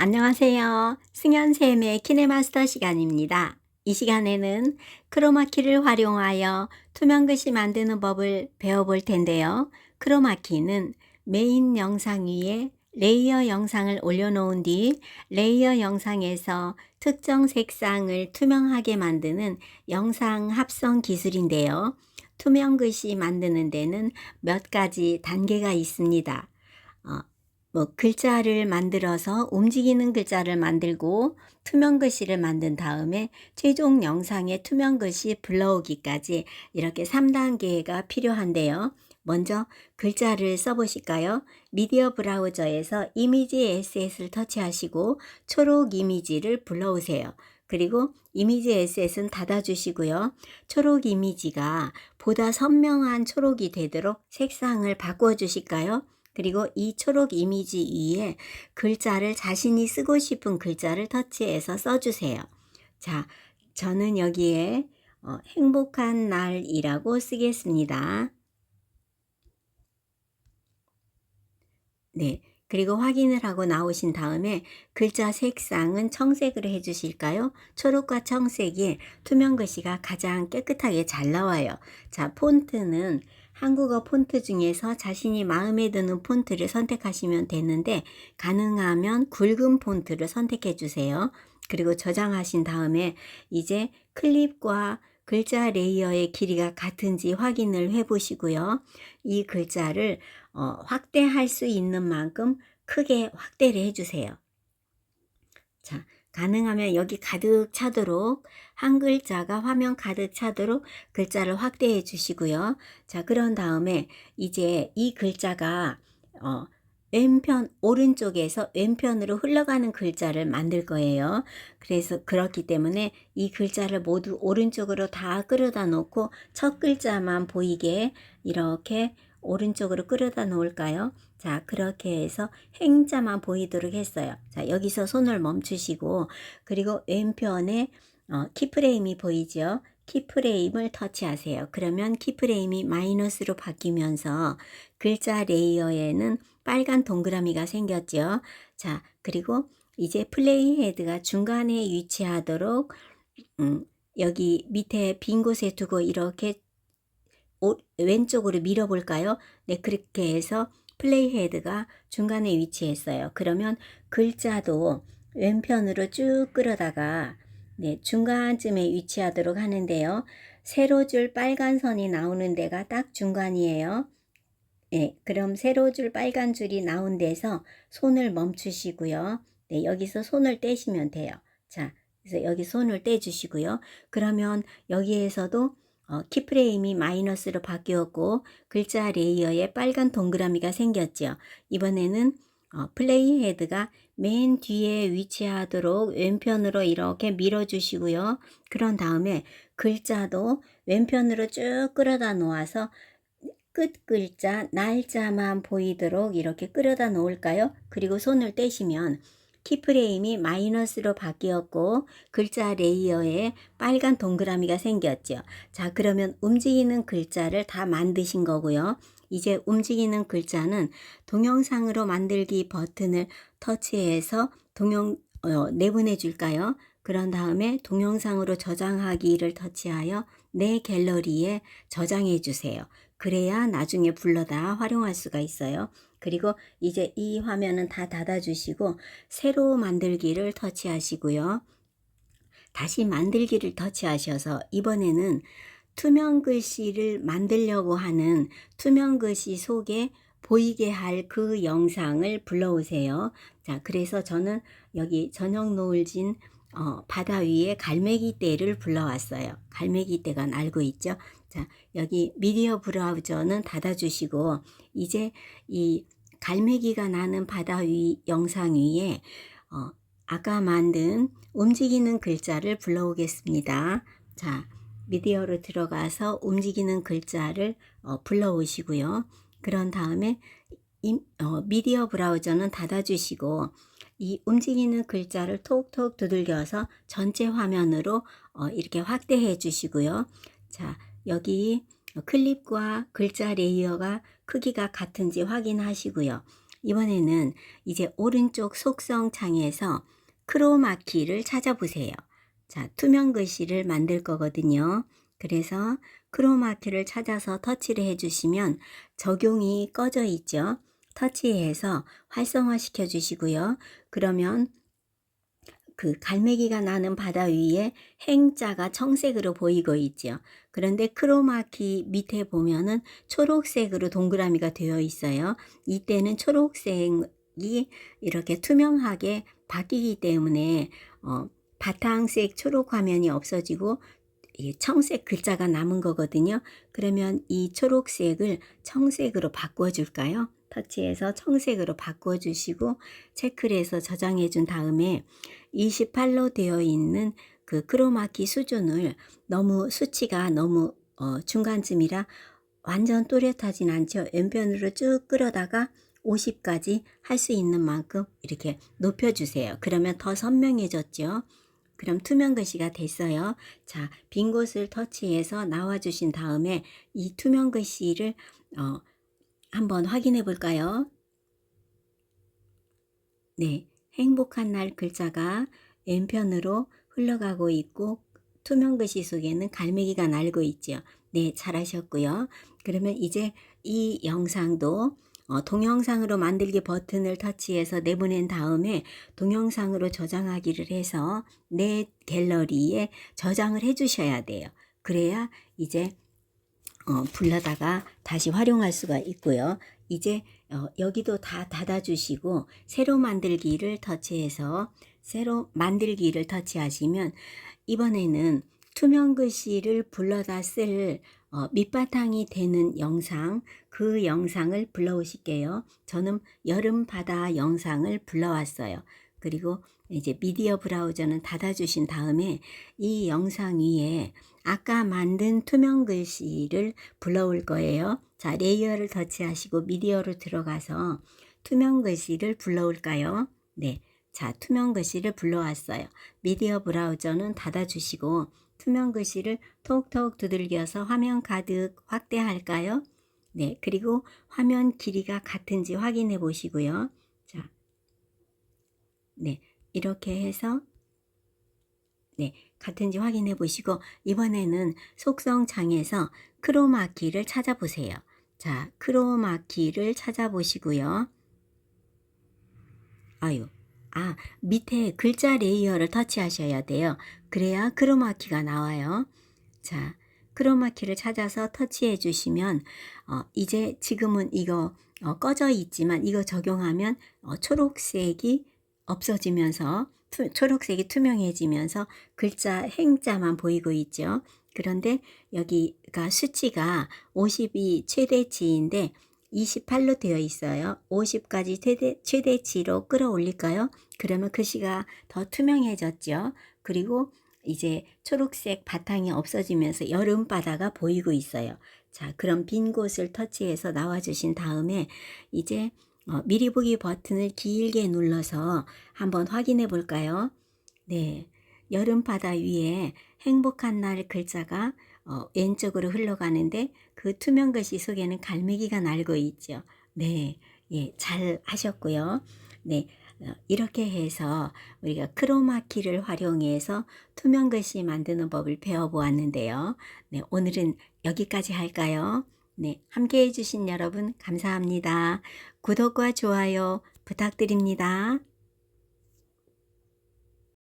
안녕하세요. 승현쌤의 키네마스터 시간입니다. 이 시간에는 크로마키를 활용하여 투명 글씨 만드는 법을 배워볼 텐데요. 크로마키는 메인 영상 위에 레이어 영상을 올려놓은 뒤 레이어 영상에서 특정 색상을 투명하게 만드는 영상 합성 기술인데요. 투명 글씨 만드는 데는 몇 가지 단계가 있습니다. 어, 뭐 글자를 만들어서 움직이는 글자를 만들고 투명 글씨를 만든 다음에 최종 영상에 투명 글씨 불러오기까지 이렇게 3단계가 필요한데요. 먼저 글자를 써보실까요? 미디어 브라우저에서 이미지 SS를 터치하시고 초록 이미지를 불러오세요. 그리고 이미지 SS는 닫아주시고요. 초록 이미지가 보다 선명한 초록이 되도록 색상을 바꿔 주실까요? 그리고 이 초록 이미지 위에 글자를 자신이 쓰고 싶은 글자를 터치해서 써주세요. 자, 저는 여기에 어, 행복한 날이라고 쓰겠습니다. 네. 그리고 확인을 하고 나오신 다음에 글자 색상은 청색으로 해주실까요? 초록과 청색이 투명 글씨가 가장 깨끗하게 잘 나와요. 자, 폰트는 한국어 폰트 중에서 자신이 마음에 드는 폰트를 선택하시면 되는데 가능하면 굵은 폰트를 선택해 주세요. 그리고 저장하신 다음에 이제 클립과 글자 레이어의 길이가 같은지 확인을 해 보시고요. 이 글자를 어, 확대할 수 있는 만큼 크게 확대를 해 주세요. 자, 가능하면 여기 가득 차도록 한 글자가 화면 가득 차도록 글자를 확대해 주시고요. 자, 그런 다음에 이제 이 글자가 어, 왼편 오른쪽에서 왼편으로 흘러가는 글자를 만들 거예요. 그래서 그렇기 때문에 이 글자를 모두 오른쪽으로 다 끌어다 놓고 첫 글자만 보이게 이렇게 오른쪽으로 끌어다 놓을까요? 자, 그렇게 해서 행자만 보이도록 했어요. 자, 여기서 손을 멈추시고, 그리고 왼편에 어, 키프레임이 보이죠? 키프레임을 터치하세요. 그러면 키프레임이 마이너스로 바뀌면서 글자 레이어에는 빨간 동그라미가 생겼죠. 자, 그리고 이제 플레이 헤드가 중간에 위치하도록 음, 여기 밑에 빈 곳에 두고 이렇게 오, 왼쪽으로 밀어볼까요? 네, 그렇게 해서 플레이 헤드가 중간에 위치했어요. 그러면 글자도 왼편으로 쭉 끌어다가 네, 중간쯤에 위치하도록 하는데요. 세로 줄 빨간 선이 나오는 데가 딱 중간이에요. 네, 그럼 세로 줄 빨간 줄이 나온 데서 손을 멈추시고요. 네, 여기서 손을 떼시면 돼요. 자, 그래서 여기 손을 떼주시고요. 그러면 여기에서도 어, 키프레임이 마이너스로 바뀌었고 글자 레이어에 빨간 동그라미가 생겼죠. 이번에는 어, 플레이 헤드가 맨 뒤에 위치하도록 왼편으로 이렇게 밀어주시고요. 그런 다음에 글자도 왼편으로 쭉 끌어다 놓아서 끝 글자, 날짜만 보이도록 이렇게 끌어다 놓을까요? 그리고 손을 떼시면 키프레임이 마이너스로 바뀌었고 글자 레이어에 빨간 동그라미가 생겼죠. 자, 그러면 움직이는 글자를 다 만드신 거고요. 이제 움직이는 글자는 동영상으로 만들기 버튼을 터치해서 동영 어, 내보내 줄까요? 그런 다음에 동영상으로 저장하기를 터치하여 내 갤러리에 저장해 주세요. 그래야 나중에 불러다 활용할 수가 있어요. 그리고 이제 이 화면은 다 닫아주시고 새로 만들기를 터치하시고요. 다시 만들기를 터치하셔서 이번에는 투명 글씨를 만들려고 하는 투명 글씨 속에 보이게 할 그 영상을 불러오세요. 자, 그래서 저는 여기 저녁 노을진 어, 바다 위에 갈매기 떼를 불러왔어요. 갈매기 떼가 날고 있죠. 자, 여기 미디어 브라우저는 닫아주시고, 이제 이 갈매기가 나는 바다 위 영상 위에, 어, 아까 만든 움직이는 글자를 불러오겠습니다. 자, 미디어로 들어가서 움직이는 글자를 어, 불러오시고요. 그런 다음에 이, 어, 미디어 브라우저는 닫아주시고, 이 움직이는 글자를 톡톡 두들겨서 전체 화면으로 어, 이렇게 확대해 주시고요. 자, 여기 클립과 글자 레이어가 크기가 같은지 확인하시고요. 이번에는 이제 오른쪽 속성 창에서 크로마키를 찾아보세요. 자, 투명 글씨를 만들 거거든요. 그래서 크로마키를 찾아서 터치를 해주시면 적용이 꺼져 있죠. 터치해서 활성화 시켜 주시고요. 그러면 그 갈매기가 나는 바다 위에 행자가 청색으로 보이고 있죠. 그런데 크로마키 밑에 보면은 초록색으로 동그라미가 되어 있어요. 이때는 초록색이 이렇게 투명하게 바뀌기 때문에 어, 바탕색 초록 화면이 없어지고 이 청색 글자가 남은 거거든요. 그러면 이 초록색을 청색으로 바꿔줄까요? 터치해서 청색으로 바꿔주시고 체크를 해서 저장해 준 다음에 28로 되어 있는 그 크로마키 수준을 너무 수치가 너무 어, 중간쯤이라 완전 또렷하진 않죠. 왼편으로 쭉 끌어다가 50까지 할 수 있는 만큼 이렇게 높여주세요. 그러면 더 선명해졌죠. 그럼 투명 글씨가 됐어요. 자, 빈 곳을 터치해서 나와주신 다음에 이 투명 글씨를 어, 한번 확인해 볼까요? 네, 행복한 날 글자가 왼편으로 흘러가고 있고 투명 글씨 속에는 갈매기가 날고 있죠. 네, 잘하셨고요. 그러면 이제 이 영상도 어, 동영상으로 만들기 버튼을 터치해서 내보낸 다음에 동영상으로 저장하기를 해서 내 갤러리에 저장을 해 주셔야 돼요. 그래야 이제 어, 불러다가 다시 활용할 수가 있고요. 이제 어, 여기도 다 닫아주시고 새로 만들기를 터치해서 새로 만들기를 터치하시면 이번에는 투명 글씨를 불러다 쓸 어, 밑바탕이 되는 영상 그 영상을 불러오실게요. 저는 여름 바다 영상을 불러왔어요. 그리고 이제 미디어 브라우저는 닫아주신 다음에 이 영상 위에 아까 만든 투명 글씨를 불러올 거예요. 자, 레이어를 터치하시고 미디어로 들어가서 투명 글씨를 불러올까요? 네. 자, 투명 글씨를 불러왔어요. 미디어 브라우저는 닫아주시고 투명 글씨를 톡톡 두들겨서 화면 가득 확대할까요? 네. 그리고 화면 길이가 같은지 확인해 보시고요. 자. 네. 이렇게 해서 네, 같은지 확인해 보시고 이번에는 속성 창에서 크로마키를 찾아보세요. 자, 크로마키를 찾아보시고요. 아유, 아, 밑에 글자 레이어를 터치하셔야 돼요. 그래야 크로마키가 나와요. 자, 크로마키를 찾아서 터치해 주시면 어, 이제 지금은 이거 어, 꺼져 있지만 이거 적용하면 어, 초록색이 없어지면서 투, 초록색이 투명해지면서 글자 행자만 보이고 있죠. 그런데 여기가 수치가 50이 최대치인데 28로 되어 있어요. 50까지 최대, 최대치로 끌어올릴까요? 그러면 글씨가 더 투명해졌죠. 그리고 이제 초록색 바탕이 없어지면서 여름 바다가 보이고 있어요. 자, 그럼 빈 곳을 터치해서 나와 주신 다음에 이제 어, 미리 보기 버튼을 길게 눌러서 한번 확인해 볼까요? 네. 여름바다 위에 행복한 날 글자가 어, 왼쪽으로 흘러가는데 그 투명 글씨 속에는 갈매기가 날고 있죠. 네. 예, 잘 하셨고요. 네. 어, 이렇게 해서 우리가 크로마키를 활용해서 투명 글씨 만드는 법을 배워보았는데요. 네, 오늘은 여기까지 할까요? 네, 함께 해주신 여러분 감사합니다. 구독과 좋아요 부탁드립니다.